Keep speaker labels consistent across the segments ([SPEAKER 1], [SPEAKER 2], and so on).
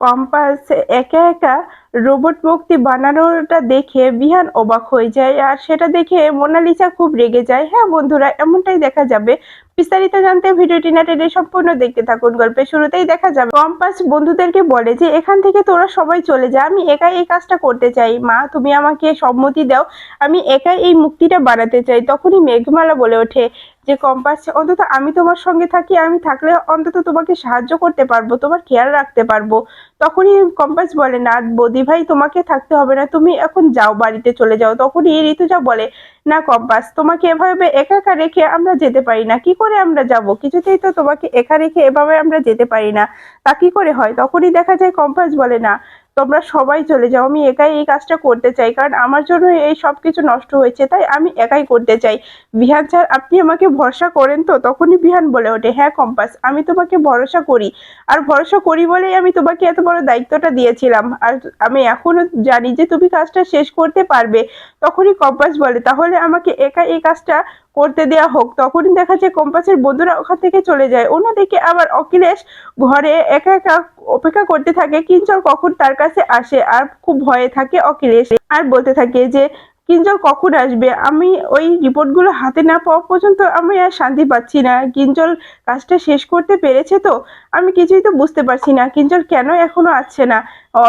[SPEAKER 1] Compass একা একা robot মুক্তি বানানোটা দেখে বিহান অবাক হয়ে যায়, আর সেটা দেখে মোনালিসা খুব রেগে যায়। হ্যাঁ বন্ধুরা, এমনটাই দেখা যাবে। বিস্তারিত জানতে ভিডিওটি না টেনে সম্পূর্ণ দেখতে থাকুন। গল্পের শুরুতেই দেখা যাবে, কম্পাস বন্ধুদেরকে বলে যে, এখান থেকে তোরা সবাই চলে যা, আমি একাই এই কাজটা করতে চাই। মা, তুমি আমাকে সম্মতি দাও, আমি একাই এই মুক্তিটা বানাতে চাই। তখনই মেঘমালা বলে ওঠে যে কম্পাস অন্তত আমি তোমার সঙ্গে থাকি, আমি থাকলে অন্তত তোমাকে সাহায্য করতে পারব, তোমার খেয়াল রাখতে পারব। তখনই কম্পাস বলে, না, বৌদি ভাই, তোমাকে থাকতে হবে না, তুমি এখন যাও বাড়িতে চলে যাও। তখনই ঋতুজা বলে, না কম্পাস তোমাকে এভাবে একা একা রেখে আমরা যেতে পারি না। কি করে আমরা যাব? কিছুতেই তো তোমাকে একা রেখে এভাবে আমরা যেতে পারি না। তা কি করে হয়? তখনই দেখা যায় কম্পাস বলে, না তোমরা সবাই চলে যাও। আমি একাই এই কাজটা করতে চাই, কারণ আমার জন্য এই সব কিছু নষ্ট হয়েছে, তাই আমি একাই করতে চাই। বিহান স্যার, আপনি আমাকে ভরসা করেন তো? তখনই বিহান বলে ওঠে হ্যাঁ কম্পাস, আমি তোমাকে ভরসা করি। আর ভরসা করি বলেই আমি তোমাকে এত বড় দায়িত্বটা দিয়েছিলাম। আর আমি এখনও জানি যে তুমি কাজটা শেষ করতে পারবে। তখনই কম্পাস বলে, তাহলে আমাকে একা এই কাজটা করতে দেয়া হোক, তখনই দেখা যায় কম্পাসের বন্ধুরা ওখান থেকে চলে যায়। অন্যদিকে আবার অখিলেশ ঘরে একা একা অপেক্ষা করতে থাকে কিঞ্চল কখন তার কাছে আসে আর খুব ভয়ে থাকে অখিলেশ। আর বলতে থাকে যে কিঞ্জল কখন আসবে? আমি ওই রিপোর্টগুলো হাতে না পাওয়া পর্যন্ত আমি আর শান্তি পাচ্ছি না। কিঞ্জল কাজটা শেষ করতে পেরেছে তো? আমি কিছুই তো বুঝতে পারছি না। কিঞ্জল কেন এখনও আসছে না?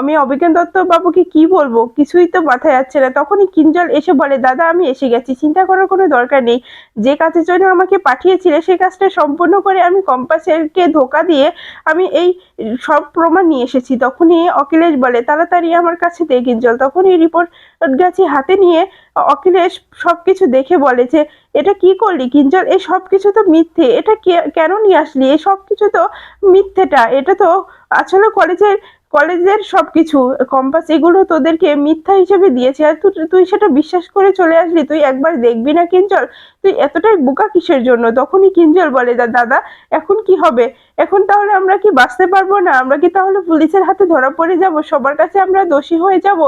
[SPEAKER 1] আমি অভিজ্ঞান দত্ত বাবুকে কি বলব? কিছুই তো মাথায় যাচ্ছে না। তখনই কিঞ্জল এসে বলে, দাদা, আমি এসে গেছি। চিন্তা করার কোনো দরকার নেই। যে কাজের জন্য আমাকে পাঠিয়েছিলে সেই কাজটা সম্পূর্ণ করে আমি কম্পাসেরকে ধোকা দিয়ে আমি এই সব প্রমাণ নিয়ে এসেছি। তখনই অখিলেশ বলে, তাড়াতাড়ি আমার কাছে দে কিঞ্জল। তখনই রিপোর্ট গাছি হাতে নিয়ে অখিলেশ সবকিছু দেখে বলে যে, এটা কি করলি কিঞ্জল? এই সব কিছু তো মিথ্যে। এটা কেন নিয়ে আসলি? এই সব কিছু তো মিথ্যেটা। এটা তো আসলে কলেজের কলেজের সব কিছু কম্পাস, এগুলো তোদেরকে মিথ্যা হিসেবে দিয়েছে। আর তুই সেটা বিশ্বাস করে চলে আসলি। তুই একবার দেখবি না কিঞ্জল? তুই এতটাই বোকা কিসের জন্য? তখনই কিঞ্জল বলে দাদা, এখন কি হবে? এখন তাহলে আমরা কি বাঁচতে পারব না? আমরা কি তাহলে পুলিশের হাতে ধরা পড়ে যাব? সবার কাছে আমরা দোষী হয়ে যাব?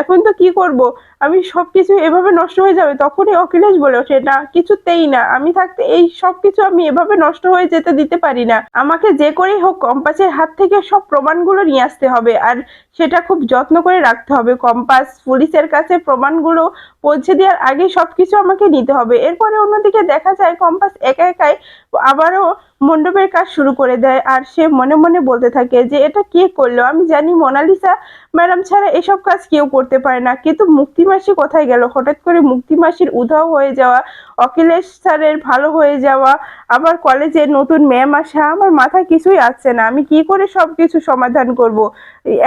[SPEAKER 1] এখন তো কি করব? আমি সব কিছু এভাবে নষ্ট হয়ে যাবে? তখনই অখিলেশ বলে ওঠে, না, কিছুতেই না। আমি থাকতে এই সব কিছু আমি এভাবে নষ্ট হয়ে যেতে দিতে পারি না। আমাকে যে করেই হোক, কম্পাসের হাত থেকে সব প্রমাণগুলো নিয়ে আসতে হবে। আর সেটা খুব যত্ন করে রাখতে হবে। কম্পাস, পুলিশের কাছে প্রমাণগুলো পৌঁছে দেওয়ার আগে সবকিছু আমাকে নিতে হবে। এরপরে অন্যদিকে দেখা যায় কম্পাস একা একাই আবারও মণ্ডপের কাজ শুরু করে দেয় আর সে মনে মনে বলতে থাকে যে, এটা কে করল? আমি জানি মোনালিসা ম্যাডাম ছাড়া এসব কাজ কেউ করতে পারে না। কিন্তু মুক্তিমাসি কোথায় গেল? হঠাৎ করে মুক্তিমাসির উধাও হয়ে যাওয়া, অখিলেশ স্যারের ভালো হয়ে যাওয়া, আবার কলেজে নতুন ম্যাম আসা, আমার মাথায় কিছুই আসছে না। আমি কি করে সব কিছু সমাধান করব?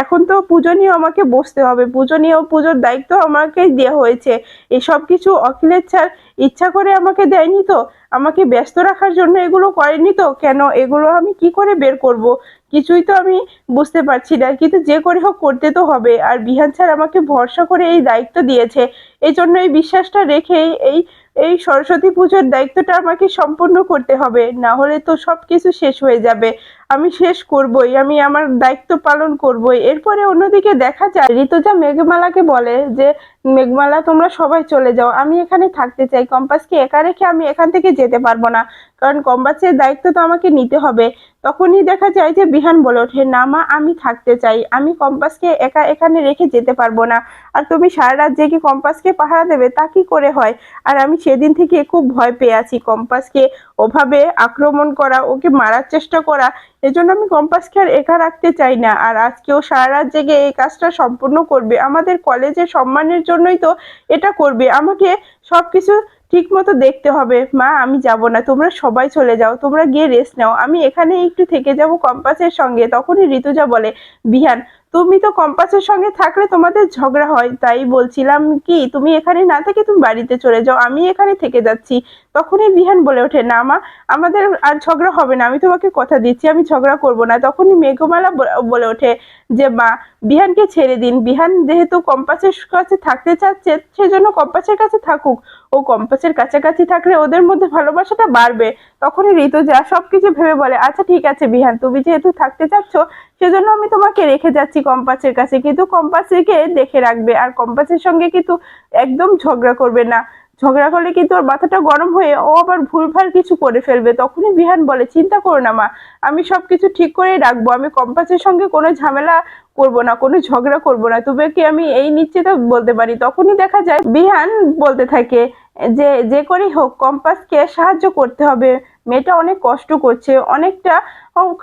[SPEAKER 1] এখন তো পুজো নিয়ে আমাকে বসতে হবে। পুজো নিয়েও পুজোর দায়িত্ব আমাকেই দেওয়া হয়েছে। এসব কিছু অখিলেশ স্যার ইচ্ছা করে আমাকে দেয়নি তো? আমাকে ব্যস্ত রাখার জন্য এগুলো করেনি তো? কেন? এগুলো আমি কি করে বের করব? কিছুই তো আমি বুঝতে পারছি না। কিন্তু যে করে হোক করতে তো হবে। আর বিহান স্যার আমাকে ভরসা করে এই দায়িত্ব দিয়েছে। এই জন্য এই বিশ্বাসটা রেখেই এই এই সরস্বতী পুজোর দায়িত্বটা আমাকে সম্পূর্ণ করতে হবে। না হলে তো সব কিছু শেষ হয়ে যাবে। আমি শেষ করবই, আমি আমার দায়িত্ব পালন করবই। এরপরে অন্যদিকে দেখা যায়, ঋতুজা মেঘমালাকে বলে যে, মেঘমালা, তোমরা সবাই চলে যাও, আমি এখানে থাকতে চাই। কম্পাসকে একা রেখে আমি এখান থেকে যেতে পারব না, কারণ কম্পাসের দায়িত্ব তো আমাকে নিতে হবে। তখনই দেখা যায় যে, বিহান বলে ওঠে, না মা, আমি থাকতে চাই, আমি কম্পাসকে একা এখানে রেখে যেতে পারব না। আর তুমি সারা রাত জেগে কম্পাসকে পাহারা দেবে, তা কি করে হয়? আর আমি সেদিন থেকে খুব ভয় পেয়ে আছি। কম্পাসকে ওভাবে আক্রমণ করা, ওকে মারার চেষ্টা করা এজন্য আমি কম্পাসকে আর একা রাখতে চাই না। আর আজকেও সারা রাত জেগে এই কাজটা সম্পূর্ণ করবে। আমাদের কলেজের সম্মানের জন্যই তো এটা করবে। আমাকে সব কিছু ঠিক মতো দেখতে হবে। মা, আমি যাব না। তোমরা সবাই চলে যাও। তোমরা গিয়ে রেস্ট নাও। আমি এখানে একটু থেকে যাব কম্পাসের সঙ্গে। তখনই ঋতুজা বলে, বিহান তুমি তো কম্পাসের সঙ্গে থাকলে তোমাদের ঝগড়া হয়, তাই বলছিলাম কি, তুমি এখানে না থেকে তুমি বাড়িতে চলে যাও, আমি এখানে থেকে যাচ্ছি। তখনই বিহান বলে ওঠে, না মা, আমাদের আর ঝগড়া হবে না, আমি তোমাকে কথা দিচ্ছি, আমি ঝগড়া করব না। তখনই মেঘমালা বলে ওঠে যে, মা, বিহানকে ছেড়ে দিন। বিহান যেহেতু কম্পাসের কাছে থাকতে চাচ্ছে, সেজন্য কম্পাসের কাছে থাকুক। ও কম্পাসের কাছাকাছি থাকলে ওদের মধ্যে ভালোবাসাটা বাড়বে। তখনই ঋতুজা সবকিছু ভেবে বলে আচ্ছা ঠিক আছে বিহান, তুমি যেহেতু থাকতে চাচ্ছ, সেজন্য আমি তোমাকে রেখে যাচ্ছি কম্পাসের কাছে। কিন্তু কম্পাসকে দেখে রাখবে আর কম্পাসের সঙ্গে কিন্তু একদম ঝগড়া করবে না। ঝগড়া করলে কিন্তু ওর মাথাটা গরম হয়ে ও আবার ভুলভাল কিছু করে ফেলবে। তখনই বিহান বলে, চিন্তা করো না মা, আমি সব কিছু ঠিক করেই রাখব। আমি কম্পাসের সঙ্গে কোনো ঝামেলা করব না, কোনো ঝগড়া করব না। তবে কি আমি এই নিশ্চিত বলতে পারি। তখনই দেখা যায় বিহান বলতে থাকে যে যে করেই হোক, কম্পাসকে সাহায্য করতে হবে। মেয়েটা অনেক কষ্ট করছে, অনেকটা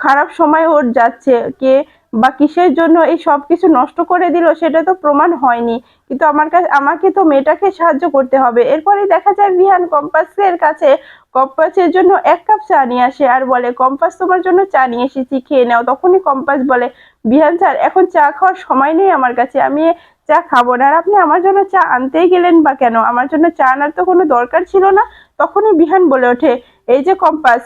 [SPEAKER 1] খারাপ সময় ওর যাচ্ছে, কে বা কিসের জন্য এই সব কিছু নষ্ট করে দিল সেটা তো প্রমাণ হয়নি। কিন্তু আমার কাছে আমাকে তো মেয়েটাকে সাহায্য করতে হবে। এরপরে দেখা যায় বিহান কম্পাসের কাছে, কম্পাসের জন্য এক কাপ চা নিয়ে আসে আর বলে, কম্পাস, তোমার জন্য চা নিয়ে এসেছি, খেয়ে নাও। তখনই কম্পাস বলে, বিহান স্যার, এখন চা খাওয়ার সময় নেই আমার কাছে, আমি চা খাব না। আর আপনি আমার জন্য চা আনতেই গেলেন বা কেন? আমার জন্য চা আনার তো কোনো দরকার ছিল না। তখনই বিহান বলে ওঠে এই যে কম্পাস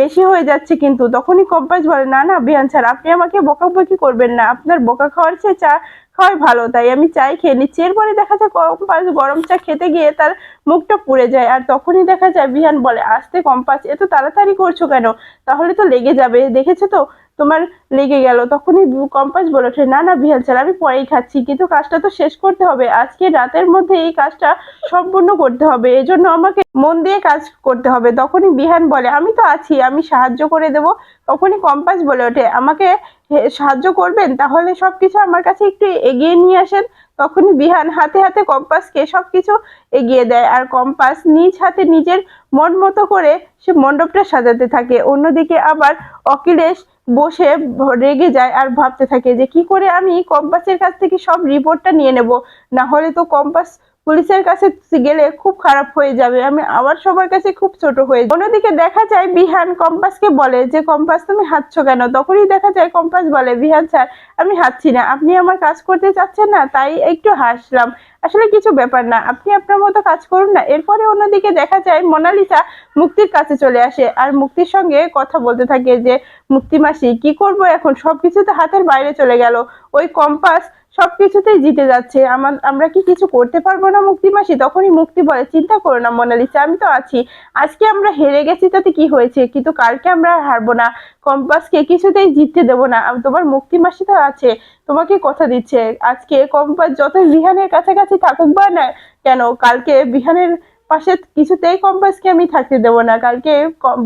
[SPEAKER 1] বেশি হয়ে যাচ্ছে কিন্তু। তখনই কম্পাস বলে, না না, বিহান স্যার আপনি আমাকে বোকা বকাবকি করবেন না। আপনার বোকা খাওয়ার চেয়ে চা খাওয়াই ভালো, তাই আমি চাই খেয়ে নিচ্ছি। এরপরে দেখা যায় কম্পাস গরম চা খেতে গিয়ে তার মুখটা পুড়ে যায়। আর তখনই দেখা যায় বিহান বলে, আসতে কম্পাস এত তাড়াতাড়ি করছ কেন? তাহলে তো লেগে যাবে। দেখেছ তো? তোমার লেগে গেল। তখনই কম্পাস বলে ওঠে না না বিহান স্যার, আমি পরেই খাচ্ছি, কিন্তু কাজটা তো শেষ করতে হবে। আজকে রাতের মধ্যে এই কাজটা সম্পূর্ণ করতে হবে, এজন্য আমাকে মন দিয়ে কাজ করতে হবে। তখনই বিহান বলে, আমি তো আছি, আমি সাহায্য করে দেব। তখনই কম্পাস বলে ওঠে, আমাকে সাহায্য করবেন? তাহলে সবকিছু আমার কাছে একটু এগিয়ে নিয়ে আসেন। তখনই বিহান হাতে হাতে কম্পাসকে সবকিছু এগিয়ে দেয়, আর কম্পাস নিজ হাতে নিজের মন মতো করে সে মণ্ডপটা সাজাতে থাকে। অন্যদিকে আবার অখিলেশ বসে রেগে যায় আর ভাবতে থাকে যে কি করে আমি কম্পাসের কাছ থেকে সব রিপোর্টটা নিয়ে নেব? না হলে তো কম্পাস পুলিশের কাছে গেলে খুব খারাপ হয়ে যাবে। আমি আবার সবার কাছে খুব ছোট হয়ে। অন্যদিকে দেখা যায় বিহান কম্পাসকে বলে যে, কম্পাস, তুমি হাঁটছো কেন? তখনই দেখা যায় কম্পাস বলে, বিহান স্যার, আমি হাঁটছি না। আপনি আমার কাজ করতে চাচ্ছেন না, তাই একটু হাসলাম। আসলে কিছু ব্যাপার না। আপনি আপনার মতো কাজ করুন না। এরপরে অন্যদিকে দেখা যায় মোনালিসা মুক্তির কাছে চলে আসে আর মুক্তির সঙ্গে কথা বলতে থাকে যে মুক্তি মাসি কি করব এখন? সবকিছু তো হাতের বাইরে চলে গেল। ওই কম্পাস সবকিছুতেই জিতে যাচ্ছে। আমার কি কিছু করতে পারব না মুক্তি মাসি? তখনই মুক্তি বলে, চিন্তা করো না মোনালিসা, আমি তো আছি। আজকে আমরা হেরে গেছি, তাতে কি হয়েছে? কিন্তু কালকে আমরা হারবো না। কম্পাসকে কিছুতেই জিততে দেবো না। তোমার মুক্তি মাসি তো আছে, তোমাকে কথা দিচ্ছে। আজকে কম্পাস যত বিহানের কাছাকাছি থাকুক বা না কেন, কালকে বিহানের পাশে কিছুতেই কম্পাসকে আমি থাকতে দেবো না। কালকে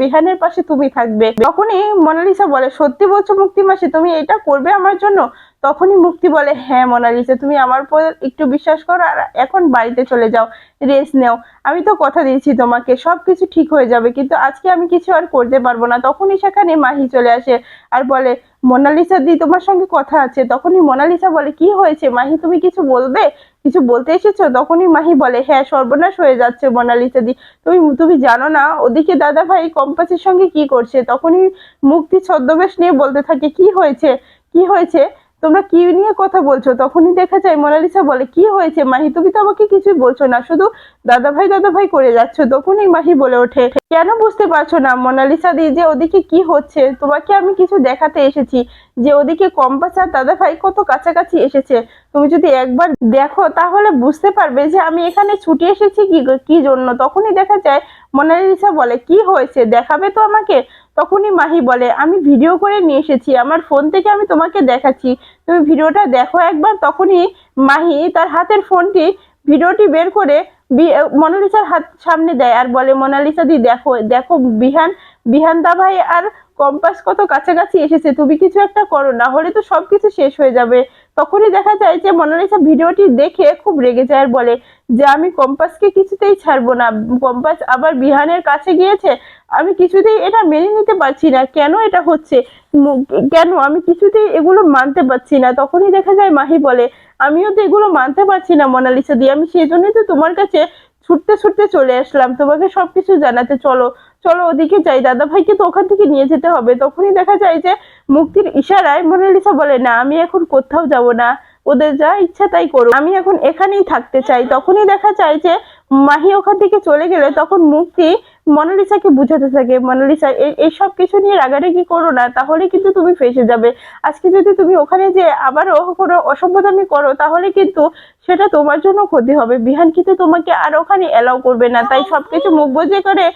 [SPEAKER 1] বিহানের পাশে তুমি থাকবে। তখনই মোনালিসা বলে, সত্যি বলছো মুক্তি মাসি, তুমি এটা করবে আমার জন্য? তখনই মুক্তি বলে হ্যাঁ মোনালিসা, তুমি আমার উপর একটু বিশ্বাস করো আর এখন বাড়িতে চলে যাও, রেস্ট নেও। আমি তো কথা দিয়েছি তোমাকে সব কিছু ঠিক হয়ে যাবে, কিন্তু আজকে আমি কিছু আর করতে পারব না। তখনই সেখানে মাহি চলে আসে আর বলে মোনালিসা দি, তোমার সঙ্গে কথা আছে। তখনই মোনালিসা বলে, কি হয়েছে মাহি? তুমি কিছু বলবে? কিছু বলতে এসেছ? তখনই মাহি বলে হ্যাঁ সর্বনাশ হয়ে যাচ্ছে মোনালিসা দি। তুমি তুমি জানো না, ওদিকে দাদা ভাই কম্পাসের সঙ্গে কি করছে? তখনই মুক্তি ছদ্মবেশ নিয়ে বলতে থাকে, কি হয়েছে? কি হয়েছে? তোমরা কি নিয়ে কথা বলছো? তখনই দেখা যায় মোনালিসা বলে, কি হয়েছে মাহি? তুমি তো আমাকে কিছুই বলছো না। শুধু দাদা ভাই দাদা ভাই করে যাচ্ছ। তখনই মাহি বলে ওঠে, কেন বুঝতে পারছ না মোনালিসা দি, যে ওদিকে কি হচ্ছে? তোমাকে আমি কিছু দেখাতে এসেছি। যে ওদিকে কম্পাস আর দাদা ভাই কত কাছাকাছি এসেছে। তুমি যদি একবার দেখো, তাহলে বুঝতে পারবে যে আমি এখানে ছুটি এসেছি কি কি জন্য? তখনই দেখা যায়, মোনালিসা বলে, কি হয়েছে? দেখাবে তো আমাকে? তখনই মাহি বলে, আমি ভিডিও করে নিয়ে এসেছি, আমার ফোন থেকে আমি তোমাকে দেখাচ্ছি। তুমি ভিডিওটা দেখো একবার। তখনই মাহি তার হাতের ফোনটি ভিডিওটি বের করে মোনালিসার হাত সামনে দেয় আর বলে, মোনালিসা দি, দেখো দেখো বিহান বিহান দা ভাই আর কম্পাস কত কাছাকাছি এসেছে, তুমি কিছু একটা করো, না হলে তো সবকিছু শেষ হয়ে যাবে। তখনই দেখা যায় যে মোনালিসা ভিডিওটি দেখে খুব রেগে যায় আর বলে, যে আমি কম্পাসকে কিছুতেই ছাড়বো না, কম্পাস আবার বিহানের কাছে গিয়েছে? আমি কিছুতেই এটা মেনে নিতে পারছি না, কেন এটা হচ্ছে? কেন আমি কিছুতেই এগুলো মানতে পারছি না? তখনই দেখা যায় মাহি বলে, আমিও তো এগুলো মানতে পারছি না মোনালিসা দি, আমি সেই জন্যই তো তোমার কাছে ছুটতে ছুটতে চলে আসলাম, তোমাকে সবকিছু জানাতে, চলো চলো ওদিকে যাই। দাদা ভাইকে তো ওখান থেকে নিয়ে যেতে হবে। তখনই দেখা যায় যে মুক্তির ইশারায় মোনালিসা বলে, না, আমি এখন কোথাও যাব না। ওদের যা ইচ্ছা তাই করো। আমি এখন এখানেই থাকতে চাই। তখনই দেখা যায় যে মাহি ওখান থেকে চলে গেলে তখন মুক্তি মোনালিসাকে বুঝাতে থাকে মোনালিসা এই এইসব কিছু নিয়ে রাগারাগি করো না তাহলে কিন্তু তুমি ফেসে যাবে। আজকে যদি তুমি ওখানে যে আবারও কোনো অসভ্যতামি করো তাহলে কিন্তু সেটা তোমার জন্য ক্ষতি হবে। বিহান কিন্তু তোমাকে আর ওখানে এলাও করবে না তাই সবকিছু মুখ বুঝে করে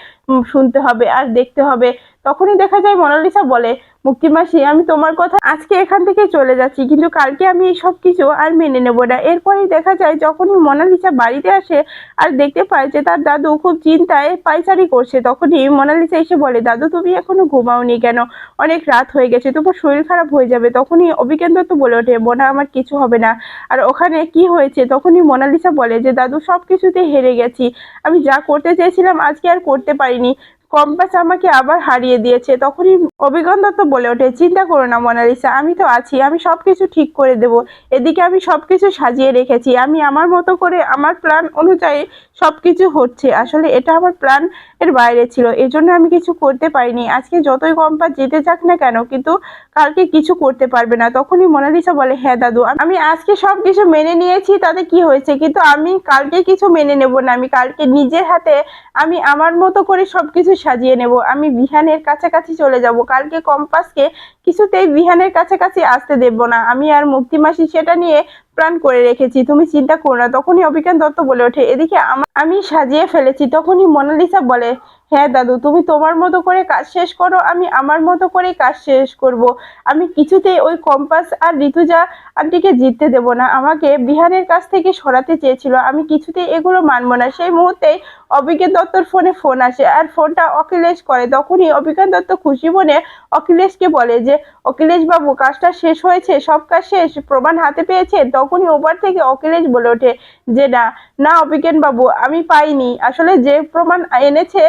[SPEAKER 1] শুনতে হবে আর দেখতে হবে। তখনই দেখা যায় মোনালিসা বলে মুক্তিমাসি আমি তোমার কথা আজকে এখান থেকে চলে যাচ্ছি কিন্তু কালকে আমি এই সব কিছু আর মেনে নেব না। এরপরেই দেখা যায় যখনই মোনালিসা বাড়িতে আসে আর দেখতে পায় যে তার দাদু খুব চিন্তায় পাইচারি করছে তখনই মোনালিসা এসে বলে, দাদু, তুমি এখনও ঘুমাওনি কেন? অনেক রাত হয়ে গেছে, তোমার শরীর খারাপ হয়ে যাবে। তখনই অভিজ্ঞান দত্ত বলে ওঠে মোনা আমার কিছু হবে না। আর ওখানে কি হয়েছে? তখনই মোনালিসা বলে যে, দাদু সব কিছুতে হেরে গেছি। আমি যা করতে চেয়েছিলাম আজকে আর করতে পারিনি। কম্পাস আমাকে আবার হারিয়ে দিয়েছে। তখনই অভিজ্ঞান দত্ত বলে ওঠে, চিন্তা করো না মোনালিসা, আমি তো আছি, আমি সব কিছু ঠিক করে দেব। এদিকে আমি সব কিছু সাজিয়ে রেখেছি। আমি আমার মতো করে আমার প্ল্যান অনুযায়ী সবকিছু হচ্ছে। আসলে এটা আমার প্ল্যান এর বাইরে ছিল, এজন্য আমি কিছু করতে পারিনি। আজকে যতই কম্পাস জিতে যাক না কেন, কিন্তু কালকে কিছু করতে পারবে না। তখনই মোনালিসা বলে হ্যাঁ দাদু, আমি আজকে সব কিছু মেনে নিয়েছি, তাতে কি হয়েছে? কিন্তু আমি কালকে কিছু মেনে নেব না। আমি কালকে নিজের হাতে আমি আমার মতো করে সব কিছু সাজিয়ে নেব। আমি বিহানের কাছাকাছি চলে যাব। কালকে কম্পাসকে কিছুতেই বিহানের কাছাকাছি আসতে দেব না। আমি আর মুক্তিমাসি সেটা নিয়ে প্ল্যান করে রেখেছি, তুমি চিন্তা করো না, তখনই অভিজ্ঞান দত্ত বলে ওঠে। এদিকে আমি সাজিয়ে ফেলেছি, তখনই মোনালিসা বলে হ্যাঁ দাদু, তুমি তোমার মতো করে কাজ শেষ করো, আমি আমার মতো করে কাজ শেষ করব। আমি কিছুতেই ওই কম্পাস আর ঋতুজা আন্টিকে জিততে দেব না। আমাকে বিহানের কাছ থেকে সরাতে চেয়েছিল। আমি কিছুতেই এগুলো মানব না। সেই মুহূর্তেই অভিজ্ঞান দত্তর ফোনে ফোন আসে আর ফোনটা অখিলেশ করে। তখনই অভিজ্ঞান দত্ত খুশি মনে অখিলেশকে বলে যে অখিলেশ বাবু কাজটা শেষ হয়েছে, সব কাজ শেষ, প্রমাণ হাতে পেয়েছে? তখনই ওপার থেকে অখিলেশ বলে ওঠে যে, না না অভিজ্ঞান বাবু আমি পাইনি। আসলে যে প্রমাণ এনেছে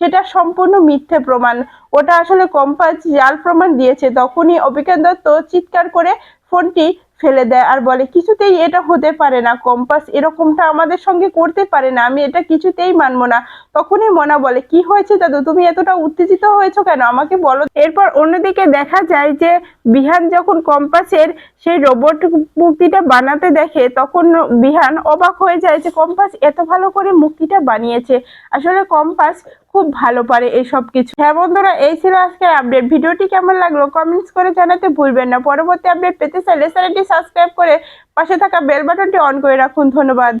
[SPEAKER 1] সেটা সম্পূর্ণ মিথ্যে প্রমাণ। ওটা আসলে কম্পাস জাল প্রমাণ দিয়েছে। তখনই অভিজ্ঞান দত্ত চিৎকার করে ফোনটি ফেলে দেয় আর বলে, কিছুতেই এটা হতে পারে না কম্পাস, এরকমটা আমাদের সঙ্গে করতে পারে না, আমি এটা কিছুতেই মানবো না। তখনই মনা বলে, কি হয়েছে দাদু, তুমি এতটা উত্তেজিত হয়েছো কেন? আমাকে বলো। এরপর অন্যদিকে দেখা যায় যে বিহান যখন কম্পাসের সেই রোবট মুক্তিটা বানাতে দেখে, তখন বিহান অবাক হয়ে যায় যে কম্পাস এত ভালো করে মুক্তিটা বানিয়েছে। আসলে কম্পাস খুব ভালো পারে এসব সব কিছু। হ্যাঁ বন্ধুরা, এই ছিল আজকের আপডেট ভিডিওটি কেমন লাগল কমেন্টস করে জানাতে ভুলবেন না। পরবর্তী আপডেট পেতে চাইলে চ্যানেলটি সাবস্ক্রাইব করে পাশে থাকা বেল বাটনটি অন করে রাখুন। ধন্যবাদ।